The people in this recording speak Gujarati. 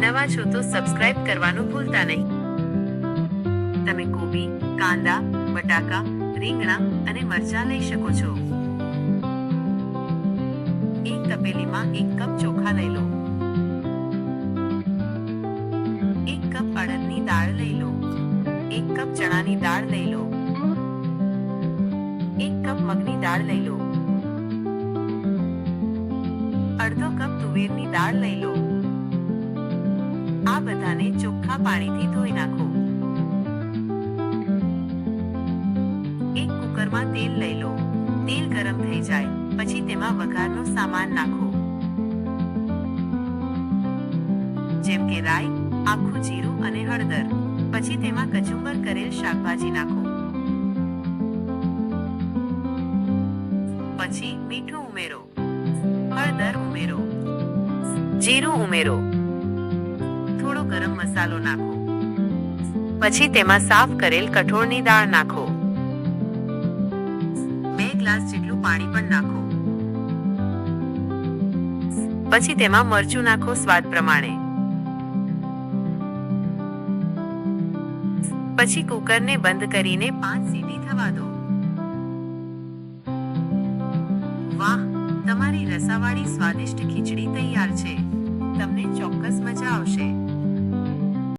નવા છો તો સબસ્ક્રાઇબ કરવાનું ભૂલતા નહીં. તમે કોબી, કાંદા, બટાકા, રીંગણા અને મરચાં લઈ શકો છો. એક તપેલીમાં એક કપ ચોખા લઈ લો. એક કપ અડદની દાળ લઈ લો. એક કપ ચણાની દાળ લઈ લો. એક કપ મગની દાળ લઈ લો. અડધો કપ તુવેરની દાળ લઈ લો. બધાને ચોખ્ખા પાણીથી ધોઈ નાખો. એક કુકરમાં તેલ લઈ લો. તેલ ગરમ થઈ જાય, પછી તેમાં વઘારનો સામાન નાખો. જેમ કે રાઈ, આખું જીરું અને હળદર. પછી તેમાં કચુંબર કરેલ શાકભાજી નાખો. પછી મીઠું ઉમેરો. હળદર ઉમેરો. જીરું ઉમેરો. ગરમ મસાલો નાખો. પછી તેમાં સાફ કરેલ કઠોળની દાળ નાખો. બે ગ્લાસ જેટલું પાણી પણ નાખો. પછી તેમાં મરચું નાખો સ્વાદ પ્રમાણે. પછી કુકરને બંધ કરીને પાંચ સીટી થવા દો. વાહ, તમારી રસાવાળી સ્વાદિષ્ટ ખીચડી તૈયાર છે. તમને ચોક્કસ મજા આવશે.